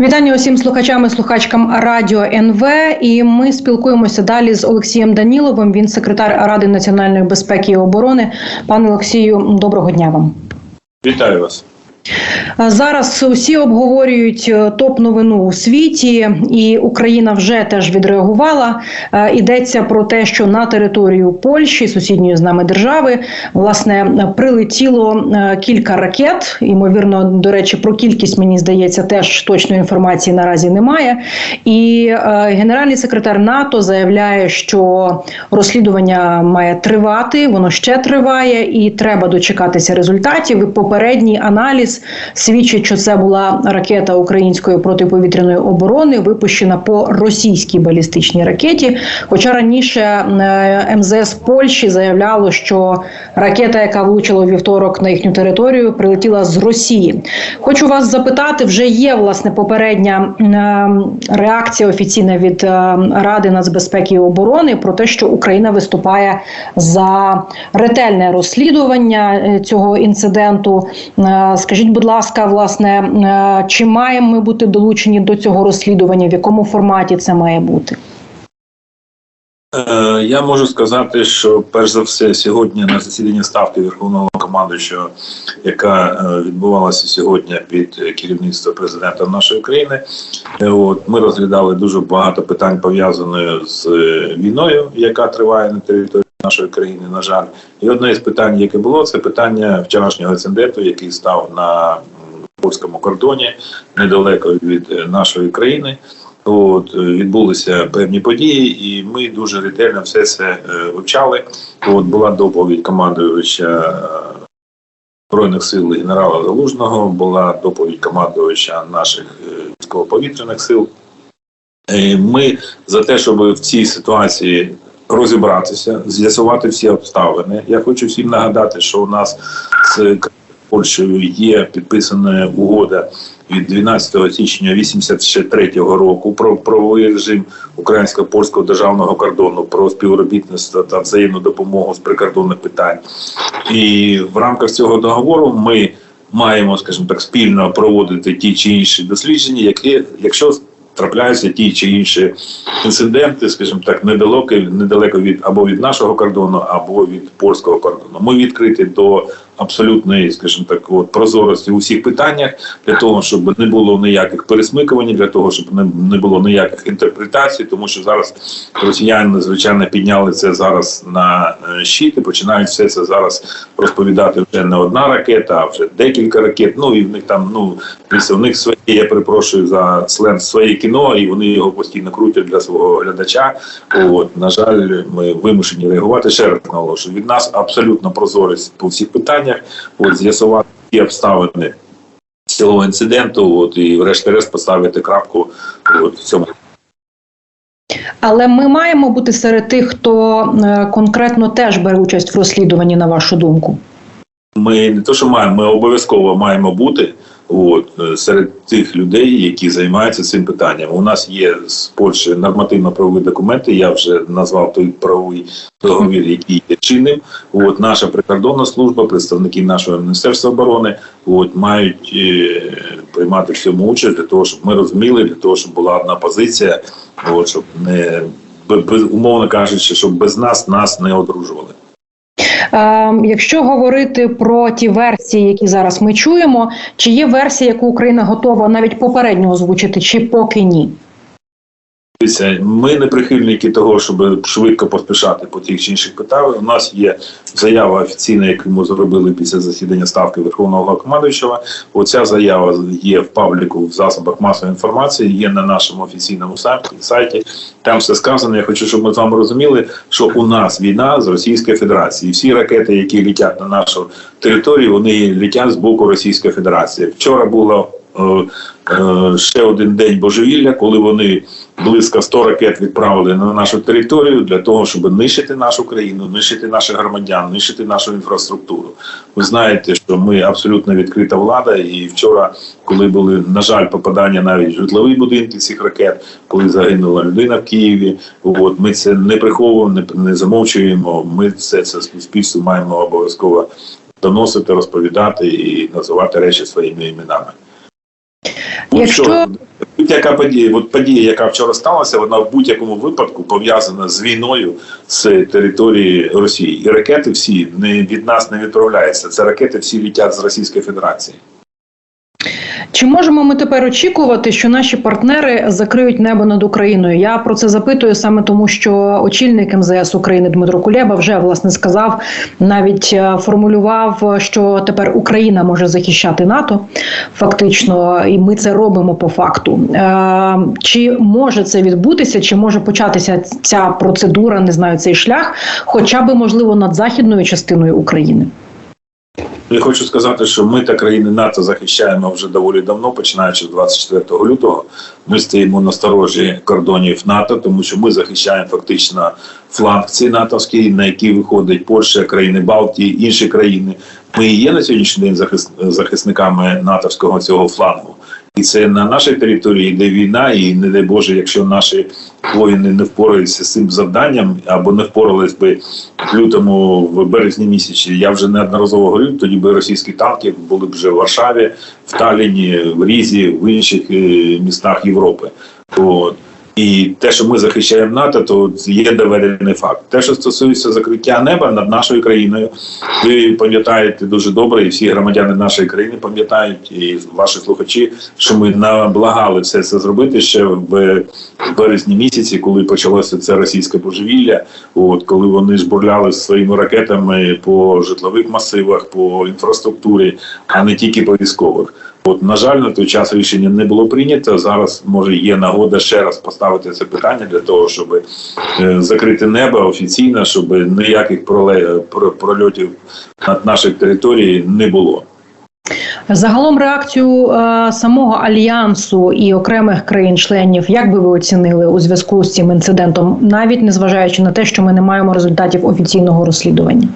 Вітання усім слухачам і слухачкам радіо НВ. І ми спілкуємося далі з Олексієм Даніловим. Він секретар Ради національної безпеки і оборони. Пане Олексію, доброго дня вам. Вітаю вас. Зараз усі обговорюють е, топ-новину у світі, і Україна вже теж відреагувала. Е, Йдеться про те, що на територію Польщі, сусідньої з нами держави, власне прилетіло е, кілька ракет. Ймовірно, до речі, про кількість мені здається, теж точної інформації наразі немає. І е, генеральний секретар НАТО заявляє, що розслідування має тривати, воно ще триває, і треба дочекатися результатів. Попередній аналіз свідчить, що це була ракета української протиповітряної оборони, випущена по російській балістичній ракеті. Хоча раніше е, МЗС Польщі заявляло, що ракета, яка влучила вівторок на їхню територію, прилетіла з Росії. Хочу вас запитати, вже є власне попередня е, реакція офіційна від е, Ради нацбезпеки і оборони про те, що Україна виступає за ретельне розслідування цього інциденту. Е, Скажіть, будь ласка, власне, е, чи маємо ми бути долучені до цього розслідування? В якому форматі це має бути? Е, Я можу сказати, що перш за все сьогодні на засіданні ставки Верховного командуючого, яка е, відбувалася сьогодні під керівництвом президента нашої країни, от ми розглядали дуже багато питань пов'язаних з війною, яка триває на території нашої країни. На жаль, і одне із питань, яке було, це питання вчорашнього інциденту, який став на польському кордоні недалеко від е, нашої країни. От е, відбулися певні події, і ми дуже ретельно все це е, вивчали. От була доповідь командуюча збройних сил генерала Залужного, була доповідь командувача наших військово-повітряних сил. Ми за те, щоб в цій ситуації розібратися, з'ясувати всі обставини. Я хочу всім нагадати, що у нас з Польщею є підписана угода від 12 січня 83 року про правовий режим українсько польського державного кордону про співробітництво та взаємну допомогу з прикордонних питань. І в рамках цього договору ми маємо, скажімо так, спільно проводити ті чи інші дослідження, які, якщо трапляються ті чи інші інциденти, скажімо так, недалеко, недалеко від або від нашого кордону, або від польського кордону. Ми відкриті до абсолютної, скажімо так, от прозорості у всіх питаннях для того, щоб не було ніяких пересмикувань, для того, щоб не, не було ніяких інтерпретацій, тому що зараз росіяни звичайно підняли це зараз на е, щит і починають все це зараз розповідати вже не одна ракета, а вже декілька ракет. Ну і в них там ну дивіться, у них своє, я перепрошую за сленг, своє кіно, і вони його постійно крутять для свого глядача. От на жаль, ми вимушені реагувати. Ще раз наголошую. Від нас абсолютно прозорість по всіх питаннях. От з'ясувати ті обставини цього інциденту. От і врешті-решт поставити крапку от, в цьому. Але ми маємо бути серед тих, хто е, конкретно теж бере участь в розслідуванні, на вашу думку. Ми не то, що маємо, ми обов'язково маємо бути от, е, серед тих людей, які займаються цим питанням. У нас є з Польщі нормативно-правові документи. Я вже назвав той правовий договір, який є чинним. От наша прикордонна служба, представники нашого міністерства оборони, от мають е, приймати в цьому участь для того, щоб ми розуміли, для того, щоб була одна позиція, от щоб не бе- без умовно кажучи, щоб без нас нас не одружували. Е, якщо говорити про ті версії, які зараз ми чуємо, чи є версія, яку Україна готова навіть попередньо озвучити, чи поки ні? Ми не прихильники того, щоб швидко поспішати по тих чи інших питаннях. У нас є заява офіційна, яку ми зробили після засідання ставки Верховного Головнокомандуючого. Оця заява є в пабліку в засобах масової інформації, є на нашому офіційному сайті-. Там все сказано. Я хочу, щоб ми з вами розуміли, що у нас війна з Російською Федерацією. Всі ракети, які літять на нашу територію, вони літять з боку Російської Федерації. Вчора було ще один день божевілля, коли вони близько 100 ракет відправили на нашу територію для того, щоб нищити нашу країну, нищити наших громадян, нищити нашу інфраструктуру. Ви знаєте, що ми абсолютно відкрита влада, і вчора, коли були на жаль попадання навіть в житлові будинки цих ракет, коли загинула людина в Києві, от ми це не приховуємо, не, не замовчуємо. Ми все це суспільству маємо обов'язково доносити, розповідати і називати речі своїми іменами. Якщо- що, будь-яка подія, от подія, яка вчора сталася, вона в будь-якому випадку пов'язана з війною з території Росії. І ракети всі не від нас не відправляються. Це ракети всі літять з Російської Федерації. Чи можемо ми тепер очікувати, що наші партнери закриють небо над Україною? Я про це запитую саме тому, що очільник МЗС України Дмитро Кулеба вже власне сказав, навіть е, формулював, що тепер Україна може захищати НАТО, фактично, і ми це робимо по факту. Е, Чи може це відбутися, чи може початися ця процедура, не знаю, цей шлях, хоча би можливо над західною частиною України? Я хочу сказати, що ми та країни НАТО захищаємо вже доволі давно, починаючи з 24 лютого. Ми стоїмо на сторожі кордонів НАТО, тому що ми захищаємо фактично фланг ці натовський, на який виходить Польща, країни Балтії, інші країни. Ми і є на сьогоднішній день захис- захисниками натовського цього флангу. І це на нашій території йде війна, і не дай Боже, якщо наші воїни не впораються з цим завданням або не впорались би в лютому, в березні місяці. Я вже неодноразово говорив, тоді би російські танки були б вже в Варшаві, в Талліні, в Різі, в інших е, містах Європи. От. І те, що ми захищаємо НАТО, то є доведений факт. Те, що стосується закриття неба над нашою країною, ви пам'ятаєте дуже добре, і всі громадяни нашої країни пам'ятають, і ваші слухачі, що ми наблагали все це зробити ще в березні місяці, коли почалося це російське божевілля. От коли вони жбурляли своїми ракетами по житлових масивах, по інфраструктурі, а не тільки по військових. От, на жаль, на той час рішення не було прийнято. Зараз може є нагода ще раз поставити це питання для того, щоб е, закрити небо офіційно, щоб ніяких прольотів над нашою територією не було. Загалом реакцію е, самого альянсу і окремих країн-членів, як би ви оцінили у зв'язку з цим інцидентом, навіть незважаючи на те, що ми не маємо результатів офіційного розслідування?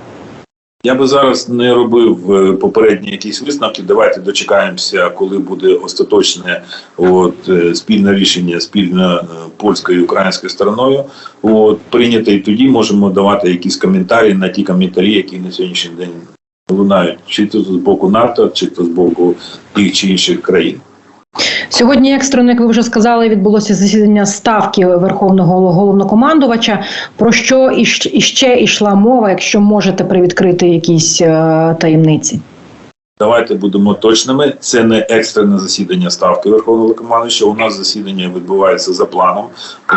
Я би зараз не робив е, попередні якісь висновки. Давайте дочекаємося, коли буде остаточне от, е, спільне рішення спільно е, польською і українською стороною. От прийняте, і тоді можемо давати якісь коментарі на ті коментарі, які на сьогоднішній день лунають, чи то з боку НАТО, чи то з боку тих чи інших країн. Сьогодні екстрено, як ви вже сказали, відбулося засідання ставки верховного головнокомандувача. Про що і іще йшла мова, якщо можете привідкрити якісь е, таємниці? Давайте будемо точними. Це не екстрене засідання ставки Верховного Командуюча. У нас засідання відбувається за планом.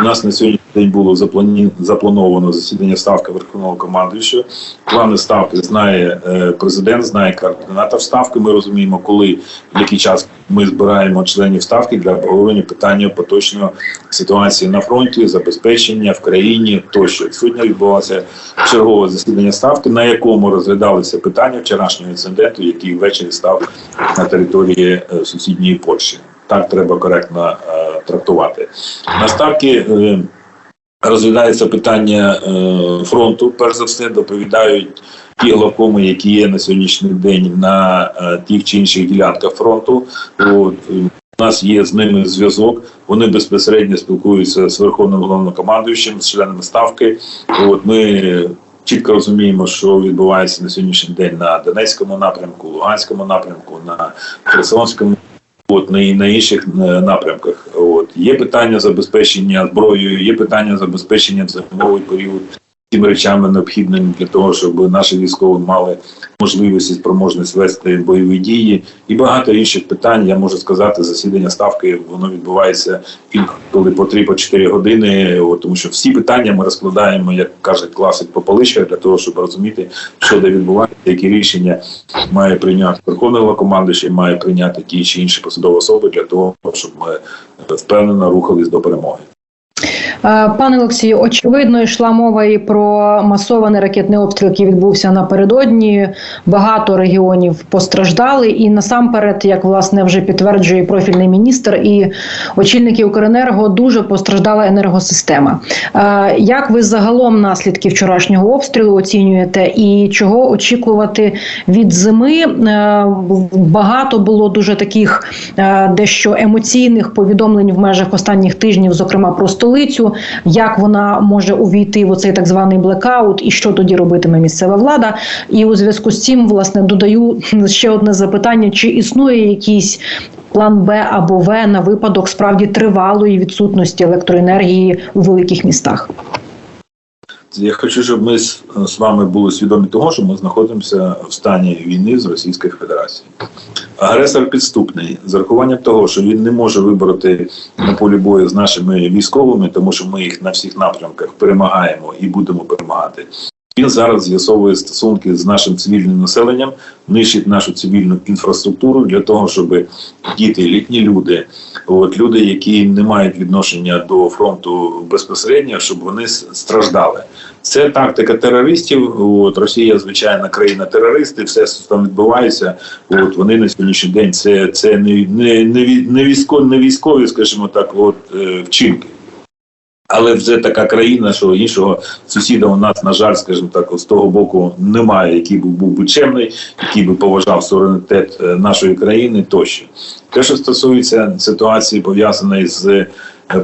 У нас на сьогоднішній день було заплані... заплановано засідання ставки Верховного командуючого. Плани ставки знає е, президент, знає координатор ставки. Ми розуміємо, коли в який час ми збираємо членів ставки для обговорення питання поточної ситуації на фронті, забезпечення в країні тощо. Сьогодні відбулося чергове засідання ставки, на якому розглядалися питання вчорашнього інциденту, який ввечері став на території е, сусідньої Польщі. Так треба коректно е, трактувати. На ставки е, розглядається питання е, фронту. Перш за все, доповідають ті главкоми, які є на сьогоднішній день на е, тих чи інших ділянках фронту. От, е, у нас є з ними зв'язок. Вони безпосередньо спілкуються з верховним головнокомандуючим, з членами ставки. От ми чітко розуміємо, що відбувається на сьогоднішній день на Донецькому напрямку, Луганському напрямку, на Херсонському. От на, і на інших е, напрямках. От є питання забезпечення зброєю, є питання забезпечення в зимовий період тими речами необхідними для того, щоб наші військові мали можливість і спроможність вести бойові дії, і багато інших питань. Я можу сказати, засідання ставки воно відбувається інколи по 3-4 години. От, тому що всі питання ми розкладаємо, як кажуть класик по поличках, для того, щоб розуміти, що де відбувається, які рішення має прийняти Верховний Головнокомандуючий, має прийняти ті чи інші посадові особи для того, щоб ми е, впевнено рухались до перемоги. Е, Пане Олексію, очевидно, йшла мова і про масований ракетний обстріл, який відбувся напередодні. Багато регіонів постраждали, і насамперед, як власне вже підтверджує профільний міністр і очільники Укренерго, дуже постраждала енергосистема. Е, Як ви загалом наслідки вчорашнього обстрілу оцінюєте, і чого очікувати від зими? Е, Багато було дуже таких дещо емоційних повідомлень в межах останніх тижнів, зокрема про столицю. Як вона може увійти в оцей так званий блекаут, і що тоді робитиме місцева влада. І у зв'язку з цим, власне, додаю ще одне запитання: чи існує якийсь план Б або В на випадок справді тривалої відсутності електроенергії у великих містах? Я хочу, щоб ми з, з вами були свідомі того, що ми знаходимося в стані війни з Російською Федерацією. Агресор підступний з урахуванням того, що він не може вибороти на полі бою з нашими військовими, тому що ми їх на всіх напрямках перемагаємо і будемо перемагати. Він зараз з'ясовує стосунки з нашим цивільним населенням, нищить нашу цивільну інфраструктуру для того, щоб діти, літні люди, от люди, які не мають відношення до фронту безпосередньо, щоб вони страждали. Це тактика терористів. От Росія, звичайна країна терористи, все що там відбувається. От вони на сьогоднішній день це, це не, не, не, не, військові, не військові, скажімо так, от е, вчинки. Але вже така країна, що іншого сусіда у нас, на жаль, скажімо так, з того боку немає, який був, був би чемний, який би поважав суверенітет е, нашої країни тощо. Те, що стосується ситуації, пов'язаної з е,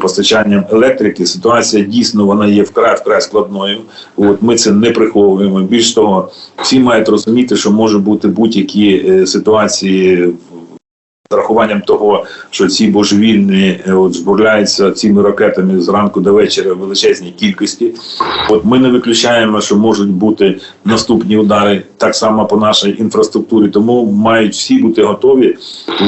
постачанням електрики, ситуація дійсно вона є вкрай вкрай складною. От ми це не приховуємо. Більш того, всі мають розуміти, що може бути будь-які е, ситуації. Рахуванням того, що ці божевільні е, от збурляються цими ракетами зранку до вечора в величезній кількості. От ми не виключаємо, що можуть бути наступні удари так само по нашій інфраструктурі. Тому мають всі бути готові.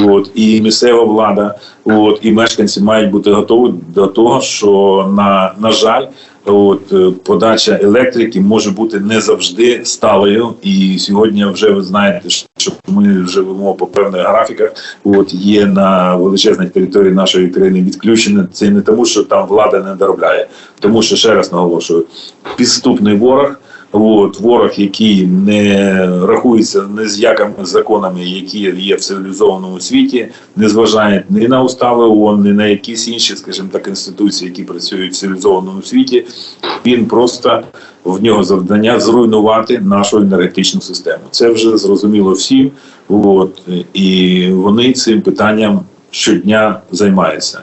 От і місцева влада, от і мешканці мають бути готові до того, що на, на жаль. От е, подача електрики може бути не завжди сталою, і сьогодні вже ви знаєте, що ми живемо по певних графіках. От є на величезній території нашої країни відключення. Це не тому, що там влада не доробляє, тому що ще раз наголошую, підступний ворог. От ворог, який не рахується не з якими законами, які є в цивілізованому світі, не зважає ні на устави ООН, ні на якісь інші, скажімо так, інституції, які працюють в цивілізованому світі. Він просто в нього завдання зруйнувати нашу енергетичну систему. Це вже зрозуміло всім. От і вони цим питанням щодня займаються.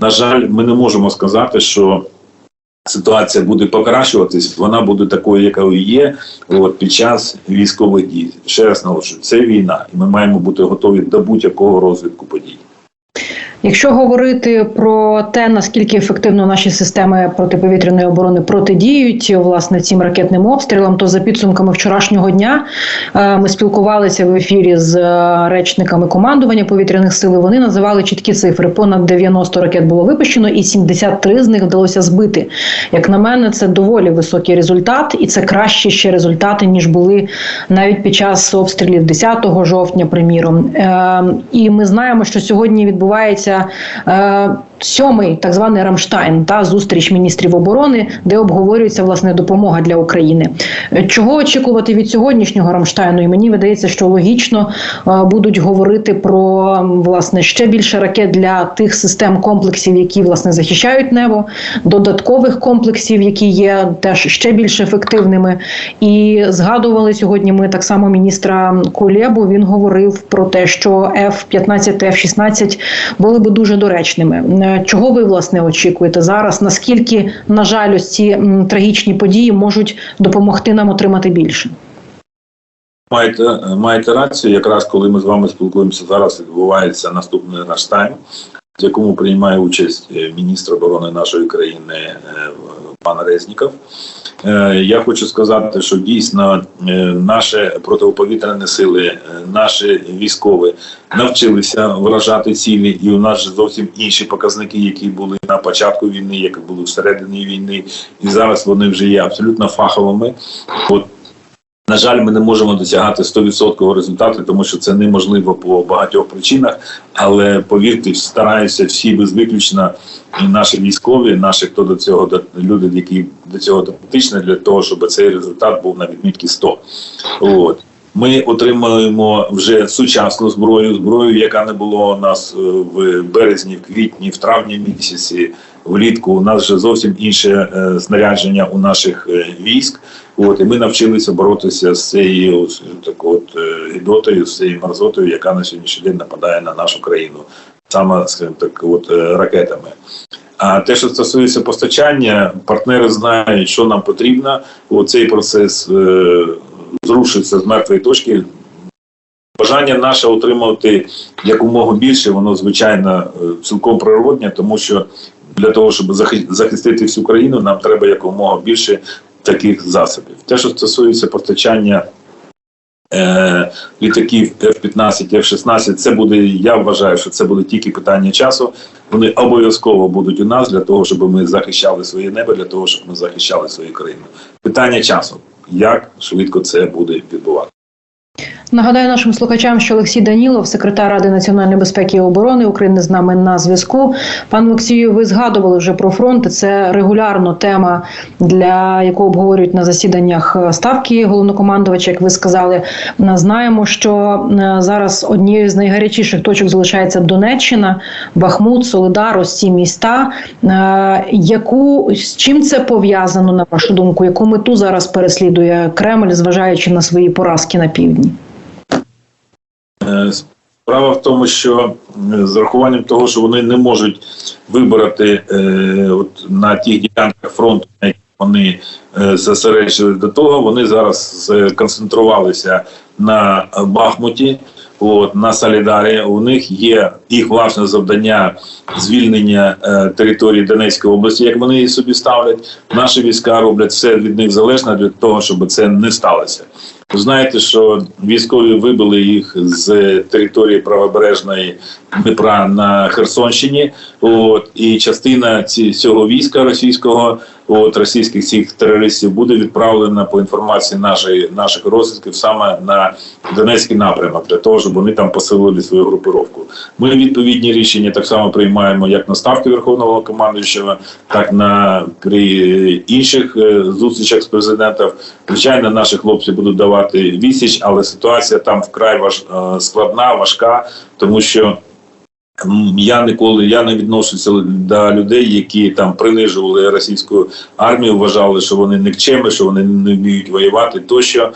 На жаль, ми не можемо сказати, що ситуація буде покращуватись, вона буде такою, якою є, от під час військових дій. Ще раз наголошую, це війна, і ми маємо бути готові до будь-якого розвитку подій. Якщо говорити про те, наскільки ефективно наші системи протиповітряної оборони протидіють власне цим ракетним обстрілам, то за підсумками вчорашнього дня е, ми спілкувалися в ефірі з е, речниками командування повітряних сил. Вони називали чіткі цифри. Понад 90 ракет було випущено, і 73 з них вдалося збити. Як на мене, це доволі високий результат, і це кращі ще результати ніж були навіть під час обстрілів 10 жовтня, приміром. Е, і ми знаємо, що сьогодні відбувається е, сьомий так званий Рамштайн та зустріч міністрів оборони, де обговорюється власне допомога для України. Е, Чого очікувати від сьогоднішнього Рамштайну? І мені видається, що логічно е, будуть говорити про власне ще більше ракет для тих систем комплексів, які власне захищають небо, додаткових комплексів, які є теж ще більш ефективними. І згадували сьогодні. Ми так само міністра Кулєбу. Він говорив про те, що F-15, F-16 були би дуже доречними. Е, Чого ви власне очікуєте зараз? Наскільки на жаль, ось ці трагічні події можуть допомогти нам отримати більше? Маєте, маєте рацію, якраз коли ми з вами спілкуємося зараз, відбувається наступний наш тайм, в якому приймає участь е, міністр оборони нашої країни е, пан Резніков. Е, Я хочу сказати, що дійсно наші протиповітряні сили, наші військові навчилися вражати цілі, і у нас зовсім інші показники, які були на початку війни, які були всередині війни, і зараз вони вже є абсолютно фаховими. От на жаль, ми не можемо досягати 100% результату, тому що це неможливо по багатьох причинах. Але повірте, стараються всі без виключно наші військові, наші хто до цього люди, які до цього дотичні, для того, щоб цей результат був на відмітки 100. От. Ми отримуємо вже сучасну зброю, зброю, яка не було у нас е, в березні, в квітні, в травні місяці. Влітку у нас вже зовсім інше е, знарядження у наших е, військ. От і ми навчилися боротися з цією е, гідотою, з цією мерзотою, яка на сьогоднішній день нападає на нашу країну, саме скажімо так, от ракетами. А те, що стосується постачання, партнери знають, що нам потрібно. Оцей процес е, зрушиться з мертвої точки. Бажання наше отримувати якомога більше, воно звичайно цілком природне, тому що для того, щоб захи- захистити всю країну, нам треба якомога більше таких засобів. Те, що стосується постачання е, літаків F-15, F-16, це буде, я вважаю, що це буде тільки питання часу. Вони обов'язково будуть у нас для того, щоб ми захищали своє небо, для того, щоб ми захищали свою країну. Питання часу, як швидко це буде відбуватися. Нагадаю нашим слухачам, що Олексій Данілов, секретар Ради національної безпеки і оборони України, з нами на зв'язку. Пан Олексію, ви згадували вже про фронт. Це регулярно тема, для яку обговорюють на засіданнях ставки головнокомандувача. Як ви сказали, знаємо, що е, зараз однією з найгарячіших точок залишається Донеччина, Бахмут, Солидар, ось ці міста. Е, Яку з чим це пов'язано на вашу думку? Яку мету зараз переслідує Кремль, зважаючи на свої поразки на півдні? Е, Справа в тому, що е, з урахуванням того, що вони не можуть вибрати е, от на тих ділянках фронту, на яких вони е, зосереджили до того, вони зараз сконцентрувалися на Бахмуті, от, на Солідарі. У них є їх власне завдання звільнення е, території Донецької області, як вони її собі ставлять. Наші війська роблять все від них залежне для того, щоб це не сталося. Знаєте, що військові вибили їх з території правобережної Дніпра на Херсонщині. От і частина ці, цього війська російського, от російських цих терористів, буде відправлена по інформації нашої наших розвідків саме на Донецький напрямок, для того, щоб вони там посилили свою групировку. Ми відповідні рішення так само приймаємо як на ставки Верховного командуючого, так на при інших е, зустрічах з президентом. Звичайно, наші хлопці будуть давати відсіч, але ситуація там вкрай важ, е, складна, важка, тому що. Я ніколи я не відношуся до людей, які там принижували російську армію, вважали, що вони нікчеми, що вони не вміють воювати. Тощо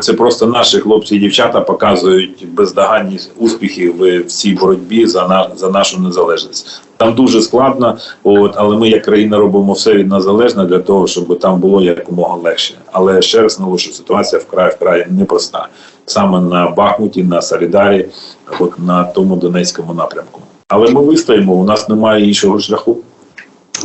це просто наші хлопці і дівчата показують бездоганні успіхи в, цій боротьбі за на за нашу незалежність. Там дуже складно, от але ми, як країна, робимо все від нас для того, щоб там було якомога легше. Але ще раз наголошую, ситуація вкрай вкрай непроста саме на Бахмуті, на Солідарі, от на тому Донецькому напрямку. Але ми вистоїмо. У нас немає іншого шляху.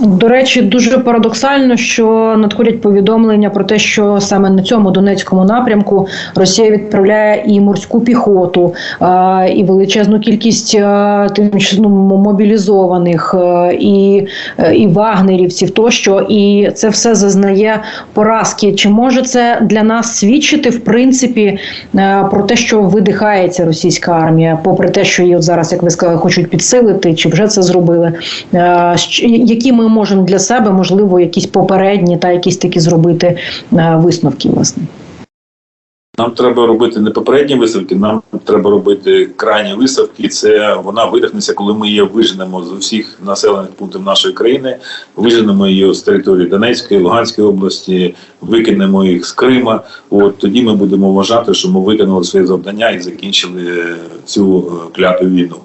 До речі, дуже парадоксально, що надходять повідомлення про те, що саме на цьому Донецькому напрямку Росія відправляє і морську піхоту, і величезну кількість тимчасно мобілізованих, і, і вагнерівців тощо, і це все зазнає поразки. Чи може це для нас свідчити в принципі про те, що видихається російська армія, попри те, що її от зараз, як ви сказали, хочуть підсилити, чи вже це зробили? Які ми можемо для себе, можливо, якісь попередні та якісь такі зробити е, висновки, власне? Нам треба робити не попередні висновки, нам треба робити крайні висновки. Це вона видихнеться, коли ми її виженемо з усіх населених пунктів нашої країни, виженемо її з території Донецької, Луганської області, викинемо їх з Крима. От тоді ми будемо вважати, що ми виконали своє завдання і закінчили е, цю е, кляту війну.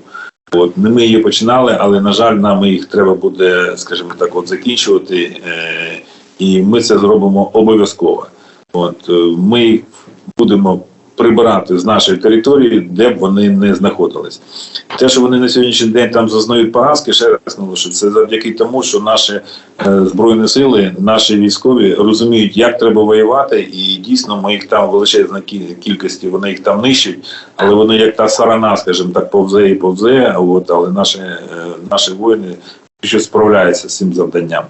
От ми її починали, але на жаль, нам їх треба буде, скажімо так, от закінчувати, е, і ми це зробимо обов'язково. От е, ми будемо прибирати з нашої території, де б вони не знаходились. Те, що вони на сьогоднішній день там зазнають поразки, ще раз наголошую, це завдяки тому, що наші е, збройні сили, наші військові розуміють, як треба воювати, і дійсно ми їх там в величезній кількості, вони їх там нищать, але вони як та сарана, скажімо так, повзе і повзе. От але наші, е, наші воїни що справляються з цим завданням.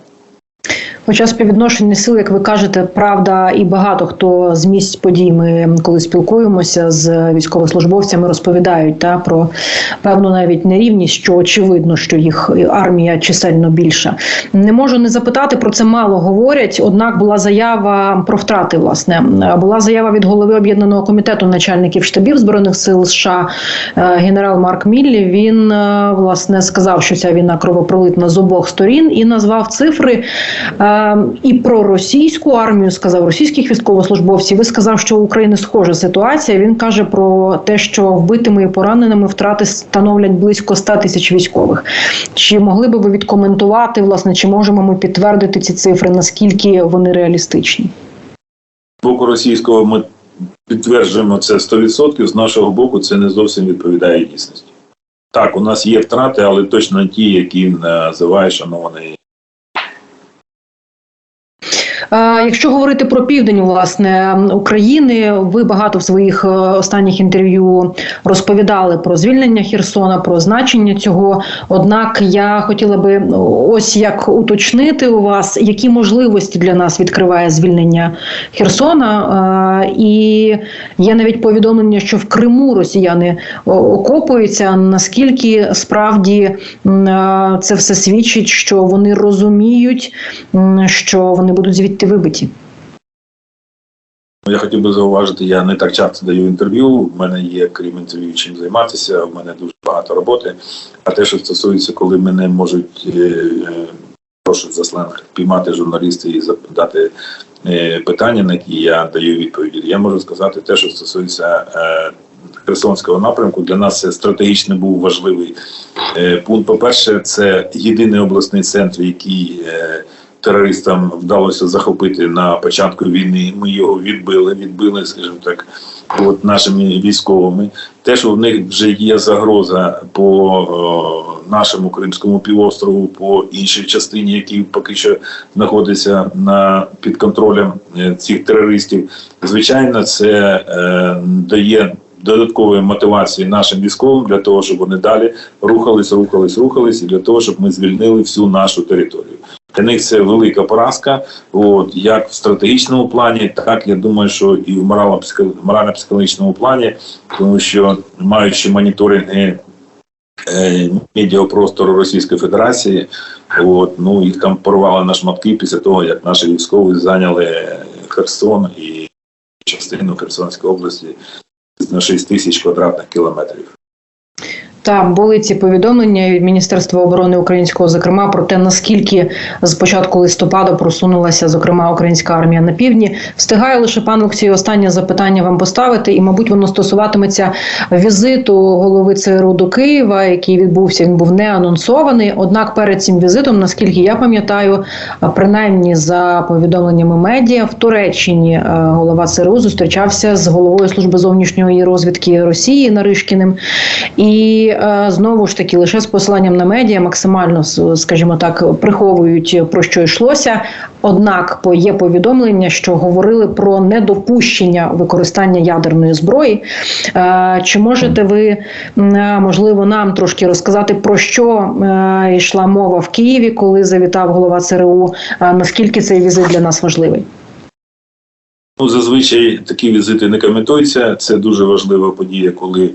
Хоча співвідношення сил, як ви кажете, правда, і багато хто з місць подій ми коли спілкуємося з військовослужбовцями, розповідають та про певну навіть нерівність, що очевидно, що їх армія чисельно більша. Не можу не запитати про це мало говорять. Однак була заява про втрати. Власне була заява від голови об'єднаного комітету начальників штабів збройних сил США е, генерал Марк Міллі. Він е, власне сказав, що ця війна кровопролитна з обох сторін і назвав цифри. Е, е, і про російську армію, сказав російських військовослужбовців. Ви сказав, що у України схожа ситуація. Він каже про те, що вбитими і пораненими втрати становлять близько 100 тисяч військових. Чи могли би ви відкоментувати, власне, чи можемо ми підтвердити ці цифри, наскільки вони реалістичні? З боку російського ми підтверджуємо це 100%, з нашого боку це не зовсім відповідає дійсності. Так, у нас є втрати, але точно ті, які називає шанований. Е, Якщо говорити про південь власне України, ви багато в своїх е, останніх інтерв'ю розповідали про звільнення Херсона, про значення цього. Однак я хотіла би ну, ось як уточнити у вас, які можливості для нас відкриває звільнення Херсона. Е, І є навіть повідомлення, що в Криму росіяни окопуються. Наскільки справді це все свідчить, що вони розуміють, що вони будуть звідти вибиті? Я хотів би зауважити, я не так часто даю інтерв'ю. У мене є, крім інтерв'ю, чим займатися. У мене дуже багато роботи. А те, що стосується, коли мене можуть е, прошу за сленг піймати журналісти і задати е, питання, на які я даю відповіді. Я можу сказати те, що стосується е, Херсонського напрямку. Для нас це стратегічно був важливий пункт. По-перше, це єдиний обласний центр, який терористам вдалося захопити на початку війни. Ми його відбили, відбили, скажімо так, от нашими військовими. Те, що в них вже є загроза по о, нашому Кримському півострову, по іншій частині, які поки що знаходиться на під контролем е, цих терористів, звичайно, це е, дає. Додаткової мотивації нашим військовим для того, щоб вони далі рухались, рухались, рухались, і для того, щоб ми звільнили всю нашу територію. Для них це велика поразка, от як в стратегічному плані, так я думаю, що і в морально-психо- морально-психологічному плані, тому що маючи моніторинги е, медіапростору Російської Федерації, от ну їх там порвали на шматки після того, як наші військові зайняли Херсон і частину Херсонської області на 6 тисяч квадратних кілометрів. Та були ці повідомлення від Міністерства оборони українського, зокрема про те, наскільки з початку листопада просунулася, зокрема, українська армія на півдні. Встигаю лише пан Олексій, останнє запитання вам поставити, і, мабуть, воно стосуватиметься візиту голови ЦРУ до Києва, який відбувся. Він був не анонсований. Однак, перед цим візитом, наскільки я пам'ятаю, принаймні за повідомленнями медіа, в Туреччині голова ЦРУ зустрічався з головою служби зовнішньої розвідки Росії Наришкіним. І е, знову ж таки, лише з посиланням на медіа максимально, скажімо так, приховують про що йшлося. Однак є повідомлення, що говорили про недопущення використання ядерної зброї. Е, Чи можете ви е, можливо нам трошки розказати про що йшла мова в Києві, коли завітав голова ЦРУ? Наскільки цей візит для нас важливий? Ну, зазвичай такі візити не коментуються. Це дуже важлива подія, коли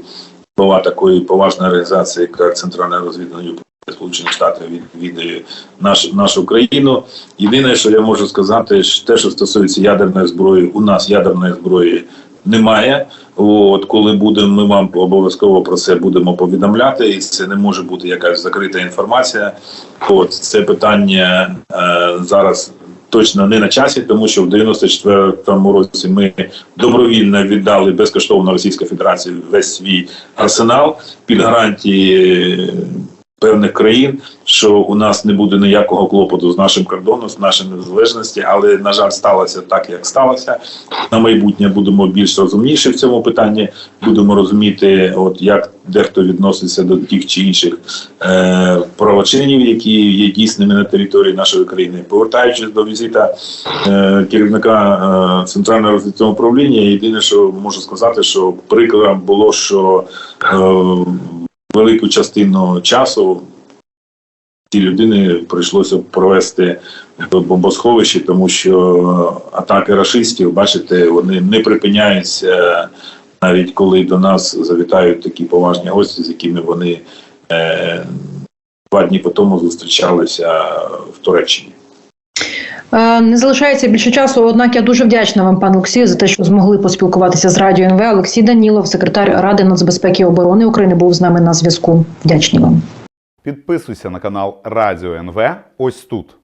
голова такої поважної організації, як Центральна розвідувальна управління Сполучених Штатів від- відвідує наш, нашу країну. Єдине, що я можу сказати, те, що стосується ядерної зброї, у нас ядерної зброї немає. От коли будемо, ми вам обов'язково про це будемо повідомляти, і це не може бути якась закрита інформація. От це питання е, зараз точно не на часі, тому що в 94-му році ми добровільно віддали безкоштовно Російській Федерації весь свій арсенал під гарантії певних країн, що у нас не буде ніякого клопоту з нашим кордоном, з нашою незалежності, але на жаль, сталося так, як сталося. На майбутнє будемо більш розумніші в цьому питанні. Будемо розуміти, от як дехто відноситься до тих чи інших е, правочинів, які є дійсними на території нашої країни. Повертаючись до візита е, керівника е, центрального розвідного управління, єдине, що можу сказати, що прикро було, що е, велику частину часу ці людини прийшлося провести в бомбосховищі, тому що атаки рашистів, бачите, вони не припиняються навіть коли до нас завітають такі поважні гості, з якими вони е, два дні по тому зустрічалися в Туреччині. Е, Не залишається більше часу, однак я дуже вдячна вам, пан Олексію, за те, що змогли поспілкуватися з радіо НВ. Олексій Данілов, секретар Ради нацбезпеки і оборони України, був з нами на зв'язку. Вдячні вам. Підписуйся на канал Радіо НВ ось тут.